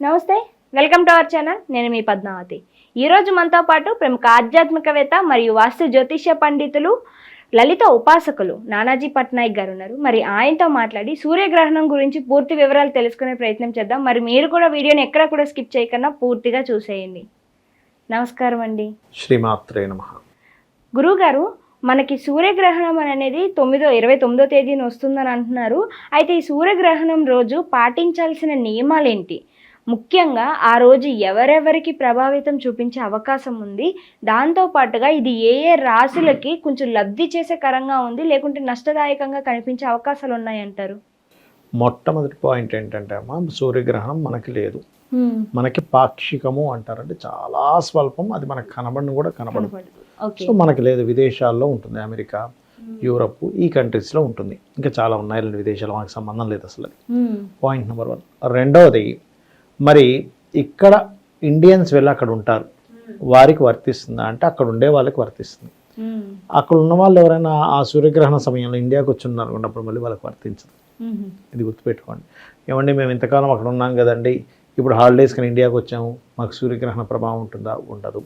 నమస్తే welcome to our channel. నేను మీ పద్మావతి. ఈరోజు మనతో పాటు ప్రముఖ ఆధ్యాత్మికవేత్త మరియు వాస్తు జ్యోతిష్య పండితులు లలిత ఉపాసకులు నానాజీ పట్నాయక్ గారు ఉన్నారు. మరి ఆయనతో మాట్లాడి సూర్యగ్రహణం గురించి పూర్తి వివరాలు తెలుసుకునే ప్రయత్నం చేద్దాం. మరి మీరు కూడా వీడియోని ఎక్కడ కూడా స్కిప్ చేయకుండా పూర్తిగా చూసేయండి. నమస్కారం అండి. శ్రీమాత్రే నమ. గురువుగారు మనకి సూర్యగ్రహణం అనేది తొమ్మిదో ఇరవై తొమ్మిదో తేదీన వస్తుందని అంటున్నారు. అయితే ఈ సూర్యగ్రహణం రోజు పాటించాల్సిన నియమాలేంటి? ముఖ్యంగా ఆ రోజు ఎవరెవరికి ప్రభావితం చూపించే అవకాశం ఉంది దాంతో పాటుగా ఇది ఏ ఏ రాశులకి కొంచెం లబ్ధి చేసే కరంగా ఉంది లేకుంటే నష్టదాయకంగా కనిపించే అవకాశాలు ఉన్నాయంటారు? మొట్టమొదటి పాయింట్ ఏంటంటే అమ్మా సూర్యగ్రహణం మనకి లేదు. మనకి పాక్షికము అంటారంటే చాలా స్వల్పం అది మనకు కనబడిన కూడా కనబడదు. సో మనకి లేదు విదేశాల్లో ఉంటుంది అమెరికా యూరప్ ఈ కంట్రీస్లో ఉంటుంది. ఇంకా చాలా ఉన్నాయి రెండు విదేశాలు మనకు సంబంధం లేదు అసలు. Point number one. రెండవది మరి ఇక్కడ ఇండియన్స్ వెళ్ళి అక్కడ ఉంటారు. వారికి వర్తిస్తుందా? అంటే అక్కడ ఉండే వాళ్ళకి వర్తిస్తుంది. అక్కడ ఉన్న వాళ్ళు ఎవరైనా ఆ సూర్యగ్రహణ సమయంలో ఇండియాకి వచ్చి ఉన్నారు అన్నప్పుడు మళ్ళీ వాళ్ళకి వర్తించదు. ఇది గుర్తుపెట్టుకోండి. ఏమండి మేము ఇంతకాలం అక్కడ ఉన్నాం కదండి. ఇప్పుడు హాలిడేస్ కానీ ఇండియాకి వచ్చాము. మాకు సూర్యగ్రహణ ప్రభావం ఉంటుందా? ఉండదు.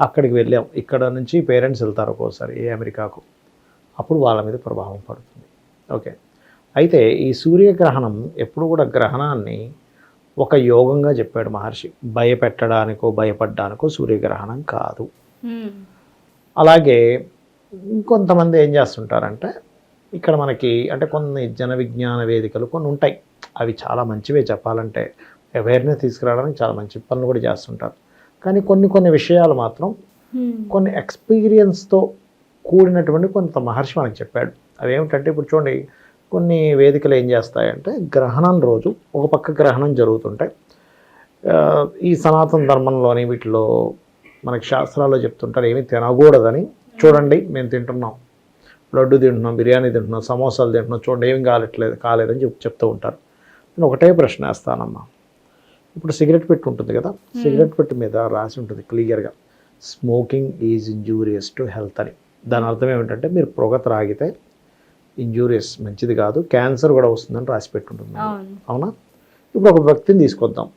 అక్కడికి వెళ్ళాం. ఇక్కడ నుంచి పేరెంట్స్ వెళ్తారు ఒక్కోసారి ఏ అమెరికాకు. అప్పుడు వాళ్ళ మీద ప్రభావం పడుతుంది. ఓకే. అయితే ఈ సూర్యగ్రహణం ఎప్పుడు కూడా గ్రహణాన్ని ఒక యోగంగా చెప్పాడు మహర్షి. భయపెట్టడానికో భయపడ్డానికో సూర్యగ్రహణం కాదు. అలాగే ఇంకొంతమంది ఏం చేస్తుంటారంటే ఇక్కడ మనకి అంటే కొన్ని జన విజ్ఞాన వేదికలు కొన్ని ఉంటాయి. అవి చాలా మంచివే చెప్పాలంటే. అవేర్నెస్ తీసుకురావడానికి చాలా మంచి పనులు కూడా చేస్తుంటారు. కానీ కొన్ని కొన్ని విషయాలు మాత్రం కొన్ని ఎక్స్పీరియన్స్తో కూడినటువంటి కొంత మహర్షి మనకు చెప్పాడు. అవి ఏమిటంటే ఇప్పుడు చూడండి కొన్ని వేదికలు ఏం చేస్తాయంటే గ్రహణం రోజు ఒక పక్క గ్రహణం జరుగుతుంటాయి. ఈ సనాతన ధర్మంలోని వీటిలో మనకి శాస్త్రాల్లో చెప్తుంటారు ఏమీ తినకూడదని. చూడండి మేము తింటున్నాం. లడ్డు తింటున్నాం బిర్యానీ తింటున్నాం సమోసాలు తింటున్నాం చూడండి ఏం కాలట్లేదు కాలేదని చెప్ చెప్తూ ఉంటారు. నేను ఒకటే ప్రశ్న వేస్తానమ్మా. ఇప్పుడు సిగరెట్ పెట్టి ఉంటుంది కదా సిగరెట్ పెట్టి మీద రాసి ఉంటుంది క్లియర్గా. Smoking is injurious to health అని. దాని అర్థం ఏమిటంటే మీరు పొగ త్రాగితే ఇంజూరియస్ మంచిది కాదు క్యాన్సర్ కూడా వస్తుందని రాసి పెట్టుంటుంది అవును. అవునా? ఇప్పుడు ఒక వ్యక్తిని తీసుకొద్దాం.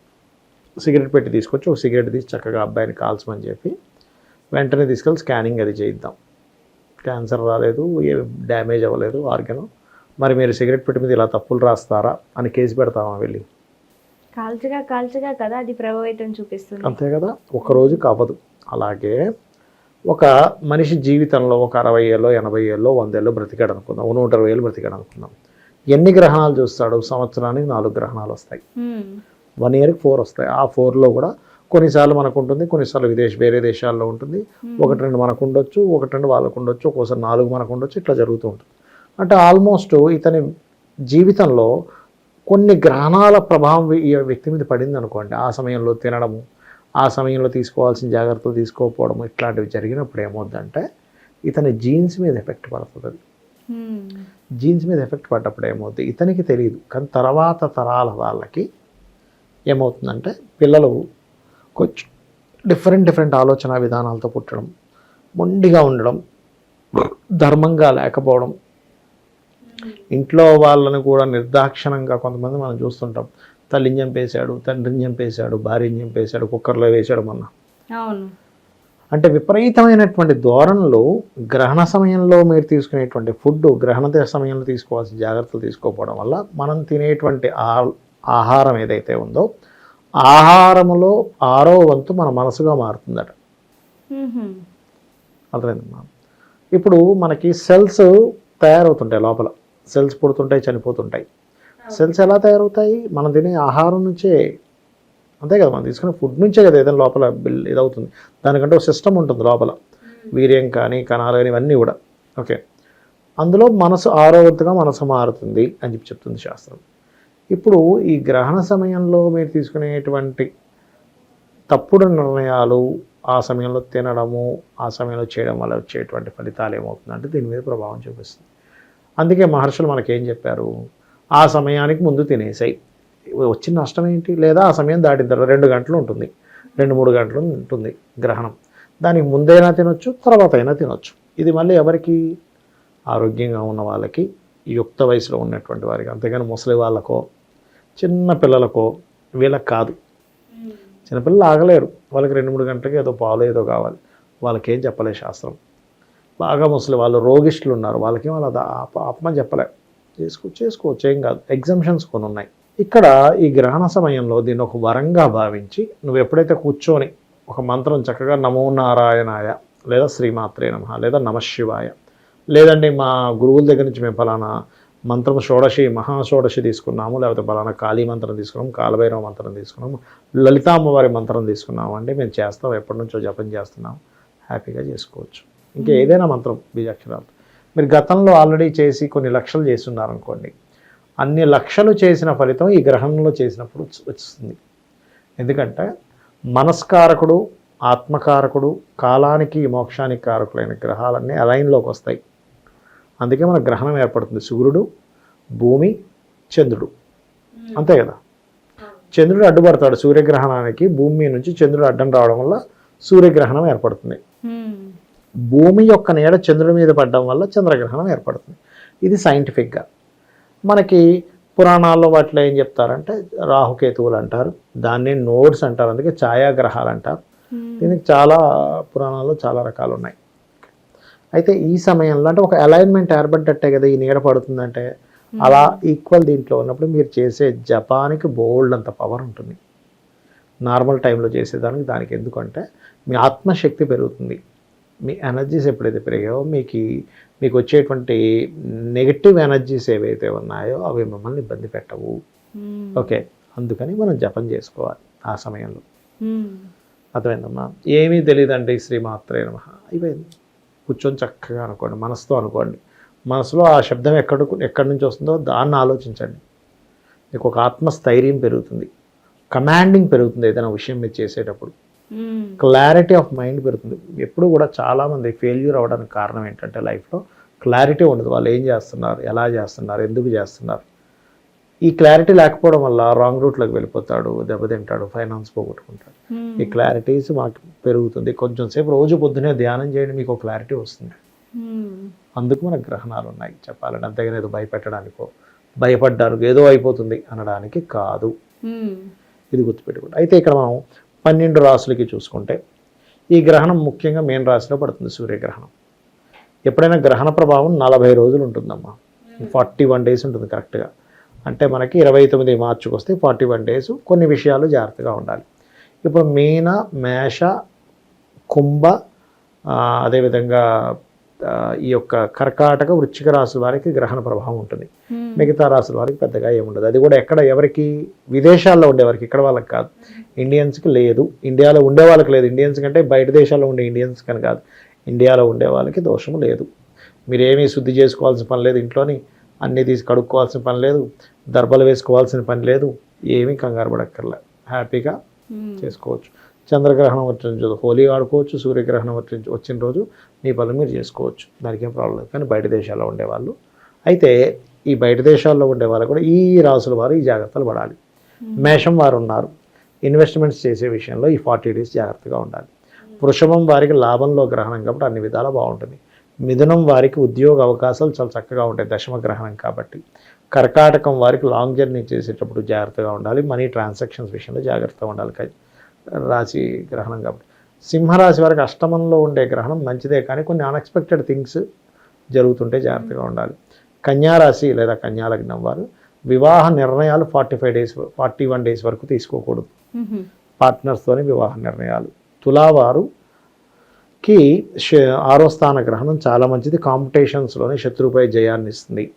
సిగరెట్ పెట్టి తీసుకొచ్చి ఒక సిగరెట్ తీసి చక్కగా అబ్బాయిని కాల్చమని చెప్పి వెంటనే తీసుకెళ్ళి స్కానింగ్ అది చేయిద్దాం. క్యాన్సర్ రాలేదు ఏ డ్యామేజ్ అవ్వలేదు ఆర్గన్. మరి మీరు సిగరెట్ పెట్టి మీద ఇలా తప్పులు రాస్తారా అని కేసు పెడతామా వెళ్ళి? కాల్చగా కాల్చగా కదా అది ప్రభావితం చూపిస్తుంది. అంతే కదా? ఒక రోజుకి అవ్వదు అలాగే ఒక మనిషి జీవితంలో ఒక అరవై ఏళ్ళు ఎనభై ఏళ్ళు వంద ఏళ్ళు బ్రతికాడు అనుకుందాం. నూట ఇరవై ఏళ్ళు బ్రతికాడు అనుకుందాం. ఎన్ని గ్రహణాలు చూస్తాడు? సంవత్సరానికి నాలుగు గ్రహణాలు వస్తాయి. వన్ ఇయర్కి ఫోర్ వస్తాయి. ఆ ఫోర్లో కూడా కొన్నిసార్లు మనకు ఉంటుంది కొన్నిసార్లు విదేశ వేరే దేశాల్లో ఉంటుంది. ఒకటి రెండు మనకు ఉండొచ్చు ఒకటి రెండు వాళ్ళకు ఉండొచ్చు ఒక్కోసారి నాలుగు మనకు ఉండొచ్చు ఇట్లా జరుగుతూ ఉంటుంది. అంటే ఆల్మోస్ట్ ఇతని జీవితంలో కొన్ని గ్రహణాల ప్రభావం ఈ వ్యక్తి మీద పడింది అనుకోండి ఆ సమయంలో తినడము ఆ సమయంలో తీసుకోవాల్సిన జాగ్రత్తలు తీసుకోకపోవడం ఇట్లాంటివి జరిగినప్పుడు ఏమవుద్దంటే ఇతని జీన్స్ మీద ఎఫెక్ట్ పడుతుంది. అది మ్మ్. జీన్స్ మీద ఎఫెక్ట్ పడ్డప్పుడు ఏమవుతుంది ఇతనికి తెలియదు. కానీ తర్వాత తరాల వాళ్ళకి ఏమవుతుందంటే పిల్లలు కొంచెం డిఫరెంట్ డిఫరెంట్ ఆలోచన విధానాలతో పుట్టడం మొండిగా ఉండడం ధర్మంగా లేకపోవడం. ఇంట్లో వాళ్ళని కూడా నిర్దాక్షిణంగా కొంతమంది మనం చూస్తుంటాం. తల్లిని చంపేశాడు తండ్రిని చంపేశాడు భార్యని చంపేశాడు కుక్కర్లో వేశాడు మొన్న. అవును. అంటే విపరీతమైనటువంటి ధోరణులు గ్రహణ సమయంలో మీరు తీసుకునేటువంటి ఫుడ్ గ్రహణ సమయంలో తీసుకోవాల్సిన జాగ్రత్తలు తీసుకోకపోవడం వల్ల మనం తినేటువంటి ఆ- ఆహారం ఏదైతే ఉందో ఆహారములో ఆరో వంతు మన మనసుగా మారుతుందట. మ్మ్. అర్థమైందమ్మా? ఇప్పుడు మనకి సెల్స్ తయారవుతుంటాయి లోపల. సెల్స్ పుడుతుంటాయి చనిపోతుంటాయి. సెల్స్ ఎలా తయారవుతాయి? మనం తినే ఆహారం నుంచే. అంతే కదా మనం తీసుకునే ఫుడ్ నుంచే కదా ఏదైనా లోపల బిల్ ఇదవుతుంది. దానికంటే ఒక సిస్టమ్ ఉంటుంది లోపల. వీర్యం కానీ కణాలు కానీ ఇవన్నీ కూడా. ఓకే. అందులో మనసు ఆరోగ్యంగా మనసు మారుతుంది అని చెప్పి చెప్తుంది శాస్త్రం. ఇప్పుడు ఈ గ్రహణ సమయంలో మీరు తీసుకునేటువంటి తప్పుడు నిర్ణయాలు ఆ సమయంలో తినడము ఆ సమయంలో చేయడం వల్ల వచ్చేటువంటి ఫలితాలు ఏమవుతుందంటే దీని మీద ప్రభావం చూపిస్తుంది. అందుకే మహర్షులు మనకేం చెప్పారు? ఆ సమయానికి ముందు తినేసాయి. వచ్చిన నష్టం ఏంటి? లేదా ఆ సమయం దాటిన తర్వాత రెండు గంటలు ఉంటుంది. రెండు మూడు గంటలు ఉంటుంది గ్రహణం. దానికి ముందైనా తినొచ్చు తర్వాత అయినా తినొచ్చు. ఇది మళ్ళీ ఎవరికి? ఆరోగ్యంగా ఉన్న వాళ్ళకి యుక్త వయసులో ఉన్నటువంటి వారికి. అంతేగాని ముసలి వాళ్ళకో చిన్న పిల్లలకో వీళ్ళకి కాదు. చిన్నపిల్లలు ఆగలేరు. వాళ్ళకి రెండు మూడు గంటలకి ఏదో పాలు ఏదో కావాలి. వాళ్ళకేం చెప్పలే శాస్త్రం. బాగా ముసలి వాళ్ళు రోగిష్ఠులు ఉన్నారు. వాళ్ళకేం వాళ్ళ ఆప ఆపమని చెప్పలే. చేసుకో చేసుకోవచ్చు ఏం కాదు ఎగ్జామ్షన్స్ కొన్ని ఉన్నాయి ఇక్కడ ఈ గ్రహణ సమయంలో దీన్ని ఒక వరంగా భావించి నువ్వు ఎప్పుడైతే కూర్చొని ఒక మంత్రం చక్కగా నమో నారాయణాయ లేదా శ్రీమాత్రే నమ లేదా నమశివాయ లేదండి మా గురువుల దగ్గర నుంచి మేము ఫలానా మంత్రం షోడశి మహాషోడశి తీసుకున్నాము లేకపోతే ఫలానా కాళీ మంత్రం తీసుకున్నాము కాలభైరవ మంత్రం తీసుకున్నాము లలితా అమ్మవారి మంత్రం తీసుకున్నాము అంటే మేము చేస్తాం ఎప్పటి నుంచో జపం చేస్తున్నాం హ్యాపీగా చేసుకోవచ్చు. ఇంకా ఏదైనా మంత్రం బీజాక్షరాలు. మీరు గతంలో ఆల్రెడీ చేసి కొన్ని లక్షలు చేస్తున్నారు అనుకోండి అన్ని లక్షలు చేసిన ఫలితం ఈ గ్రహణంలో చేసినప్పుడు వస్తుంది ఎందుకంటే మనస్కారకుడు ఆత్మకారకుడు కాలానికి మోక్షానికి కారకులైన గ్రహాలన్నీ అలైన్లోకి వస్తాయి. అందుకే మన గ్రహణం ఏర్పడుతుంది. సూర్యుడు భూమి చంద్రుడు. అంతే కదా? చంద్రుడు అడ్డుపడతాడు సూర్యగ్రహణానికి భూమి నుంచి చంద్రుడు అడ్డం రావడం వల్ల సూర్యగ్రహణం ఏర్పడుతుంది. భూమి యొక్క నీడ చంద్రుడి మీద పడడం వల్ల చంద్రగ్రహణం ఏర్పడుతుంది. ఇది సైంటిఫిక్గా మనకి పురాణాల్లో వాటిలో ఏం చెప్తారంటే రాహుకేతువులు అంటారు దాన్ని నోడ్స్ అంటారు అందుకే ఛాయాగ్రహాలు అంటారు. దీనికి చాలా పురాణాల్లో చాలా రకాలు ఉన్నాయి అయితే ఈ సమయంలో అంటే ఒక అలైన్మెంట్ ఏర్పడ్డట్టే కదా ఈ నీడ పడుతుందంటే. అలా ఈక్వల్ దీంట్లో ఉన్నప్పుడు మీరు చేసే జపానికి బోల్డ్ అంత పవర్ ఉంటుంది. నార్మల్ టైంలో చేసేదానికి దానికి ఎందుకంటే మీ ఆత్మశక్తి పెరుగుతుంది. మీ ఎనర్జీస్ ఎప్పుడైతే పెరిగాయో మీకు మీకు వచ్చేటువంటి నెగటివ్ ఎనర్జీస్ ఏవైతే ఉన్నాయో అవి మిమ్మల్ని ఇబ్బంది పెట్టవు. ఓకే. అందుకని మనం జపం చేసుకోవాలి ఆ సమయంలో. అర్థమైందమ్మా? ఏమీ తెలియదండి శ్రీమాత్రే నమ. అయిపోయింది. కూర్చొని చక్కగా అనుకోండి మనసుతో అనుకోండి. మనసులో ఆ శబ్దం ఎక్కడ ఎక్కడి నుంచి వస్తుందో దాన్ని ఆలోచించండి. మీకు ఒక ఆత్మస్థైర్యం పెరుగుతుంది. కమాండింగ్ పెరుగుతుంది ఏదైనా విషయం మీరు చేసేటప్పుడు. క్లారిటీ ఆఫ్ మైండ్ పెరుగుతుంది. ఎప్పుడు కూడా చాలామంది ఫెయిల్యూర్ అవ్వడానికి కారణం ఏంటంటే లైఫ్లో క్లారిటీ ఉండదు. వాళ్ళు ఏం చేస్తున్నారు? ఎలా చేస్తున్నారు? ఎందుకు చేస్తున్నారు? ఈ క్లారిటీ లేకపోవడం వల్ల రాంగ్ రూట్లోకి వెళ్ళిపోతాడు దెబ్బతింటాడు ఫైనాన్స్ పోగొట్టుకుంటాడు. ఈ క్లారిటీస్ మాకు పెరుగుతుంది. కొంచెం సేపు రోజు పొద్దునే ధ్యానం చేయండి మీకు క్లారిటీ వస్తుంది. అందుకు మన గ్రహణాలు ఉన్నాయి. చెప్పాలంటే అంతేగాని ఏదో భయపెట్టడానికో భయపడ్డారు ఏదో అయిపోతుంది అనడానికి కాదు. ఇది గుర్తుపెట్టుకోండి. అయితే ఇక్కడ మనం పన్నెండు రాసులకి చూసుకుంటే ఈ గ్రహణం ముఖ్యంగా మెయిన్ రాశిలో పడుతుంది సూర్యగ్రహణం. ఎప్పుడైనా గ్రహణ ప్రభావం నలభై రోజులు ఉంటుందమ్మా. ఫార్టీ వన్ డేస్ ఉంటుంది కరెక్ట్గా. అంటే మనకి ఇరవై తొమ్మిది మార్చికి వస్తే ఫార్టీ వన్ డేస్ కొన్ని విషయాలు జాగ్రత్తగా ఉండాలి. ఇప్పుడు మీన మేష కుంభ అదేవిధంగా ఈ యొక్క కర్కాటక వృశ్చిక రాశుల వారికి గ్రహణ ప్రభావం ఉంటుంది. మిగతా రాసుల వారికి పెద్దగా ఏముండదు అది కూడా ఎక్కడ ఎవరికి విదేశాల్లో ఉండేవారికి ఇక్కడ వాళ్ళకి కాదు. ఇండియన్స్కి లేదు. ఇండియాలో ఉండే వాళ్ళకి లేదు. ఇండియన్స్ కంటే బయట దేశాల్లో ఉండే ఇండియన్స్ కానీ కాదు. ఇండియాలో ఉండే వాళ్ళకి దోషం లేదు. మీరేమీ శుద్ధి చేసుకోవాల్సిన పని లేదు ఇంట్లోని. అన్నీ తీసి కడుక్కోవాల్సిన పని లేదు. దర్బలు వేసుకోవాల్సిన పని లేదు. ఏమీ కంగారు పడక్కర్లే. హ్యాపీగా చేసుకోవచ్చు. చంద్రగ్రహణం వచ్చిన రోజు హోలీ ఆడుకోవచ్చు సూర్యగ్రహణం వచ్చిన వచ్చిన రోజు మీ పనులు మీరు చేసుకోవచ్చు. దానికి ఏం ప్రాబ్లం లేదు. కానీ బయట దేశాల్లో ఉండేవాళ్ళు. అయితే ఈ బయట దేశాల్లో ఉండే వాళ్ళు కూడా ఈ రాసుల వారు ఈ జాగ్రత్తలు పడాలి. మేషం వారు ఉన్నారు. ఇన్వెస్ట్మెంట్స్ చేసే విషయంలో ఈ ఫార్టీ డేస్ జాగ్రత్తగా ఉండాలి. వృషభం వారికి లాభంలో గ్రహణం కాబట్టి అన్ని విధాలా బాగుంటుంది. మిథునం వారికి ఉద్యోగ అవకాశాలు చాలా చక్కగా ఉంటాయి. దశమ గ్రహణం కాబట్టి. కర్కాటకం వారికి లాంగ్ జర్నీ చేసేటప్పుడు జాగ్రత్తగా ఉండాలి. మనీ ట్రాన్సాక్షన్స్ విషయంలో జాగ్రత్తగా ఉండాలి. రాశి గ్రహణం కాబట్టి. సింహరాశి వారికి అష్టమంలో ఉండే గ్రహణం మంచిదే కానీ కొన్ని అన్ఎక్స్పెక్టెడ్ థింగ్స్ జరుగుతుంటే జాగ్రత్తగా ఉండాలి. కన్యారాశి లేదా కన్యా లగ్నం వారు వివాహ నిర్ణయాలు forty five days forty one days వరకు తీసుకోకూడదు పార్ట్నర్స్తోనే వివాహ నిర్ణయాలు. తులావారుకి శ- ఆరో స్థాన గ్రహణం చాలా మంచిది. కాంపిటీషన్స్లోనే శత్రువుపై జయాన్ని ఇస్తుంది.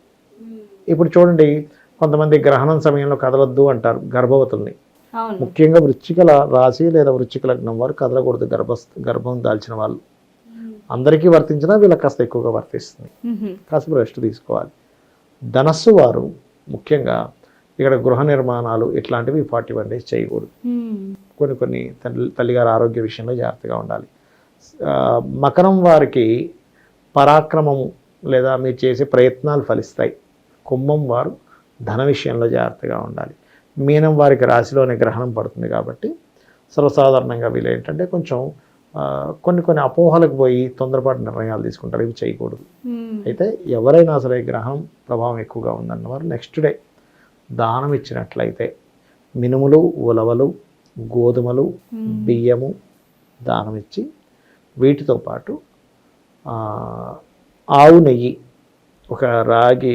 ఇప్పుడు చూడండి కొంతమంది గ్రహణం సమయంలో కదలొద్దు అంటారు గర్భవతుల్ని. ముఖ్యంగా వృశ్చికల రాశి లేదా వృశ్చిక లగ్నం వారు కదలకూడదు. గర్భ గర్భం దాల్చిన వాళ్ళు. అందరికీ వర్తించినా వీళ్ళకి కాస్త ఎక్కువగా వర్తిస్తుంది. కాస్త రెస్ట్ తీసుకోవాలి. ధనస్సు వారు ముఖ్యంగా ఇక్కడ గృహ నిర్మాణాలు ఇట్లాంటివి ఫార్టీ వన్ డేస్ చేయకూడదు. కొన్ని కొన్ని తల్లి తల్లిగారి ఆరోగ్య విషయంలో జాగ్రత్తగా ఉండాలి. మకరం వారికి పరాక్రమము లేదా మీరు చేసే ప్రయత్నాలు ఫలిస్తాయి. కుంభం వారు ధన విషయంలో జాగ్రత్తగా ఉండాలి. మీనం వారికి రాశిలోనే గ్రహణం పడుతుంది కాబట్టి సర్వసాధారణంగా వీళ్ళు ఏంటంటే కొంచెం కొన్ని కొన్ని అపోహలకు పోయి తొందరపాటు నిర్ణయాలు తీసుకుంటారు. ఇవి చేయకూడదు. అయితే ఎవరైనా సరే గ్రహణం ప్రభావం ఎక్కువగా ఉందన్నవారు నెక్స్ట్ డే దానం ఇచ్చినట్లయితే మినుములు ఉలవలు గోధుమలు బియ్యము దానం ఇచ్చి వీటితో పాటు ఆవు నెయ్యి ఒక రాగి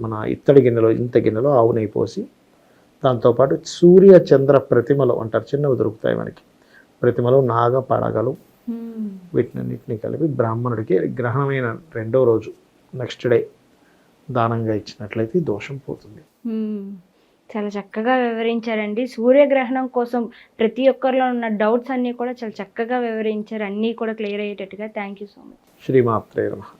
మన ఇత్తడి గిన్నెలో ఇంత గిన్నెలో ఆవు నెయ్యి పోసి దాంతోపాటు సూర్య చంద్ర ప్రతిమలు అంటారు. చిన్నవి దొరుకుతాయి మనకి. ప్రతిమలు నాగ పడగలు. వీటినన్నిటిని కలిపి బ్రాహ్మణుడికి గ్రహణమైన రెండో రోజు నెక్స్ట్ డే దానంగా ఇచ్చినట్లయితే దోషం పోతుంది. మ్మ్. చాలా చక్కగా వివరించారండి. సూర్యగ్రహణం కోసం ప్రతి ఒక్కరిలో ఉన్న డౌట్స్ అన్నీ కూడా చాలా చక్కగా వివరించారు. అన్నీ కూడా క్లియర్ అయ్యేటట్టుగా. థ్యాంక్ యూ సో మచ్ శ్రీమాత్రే నమః.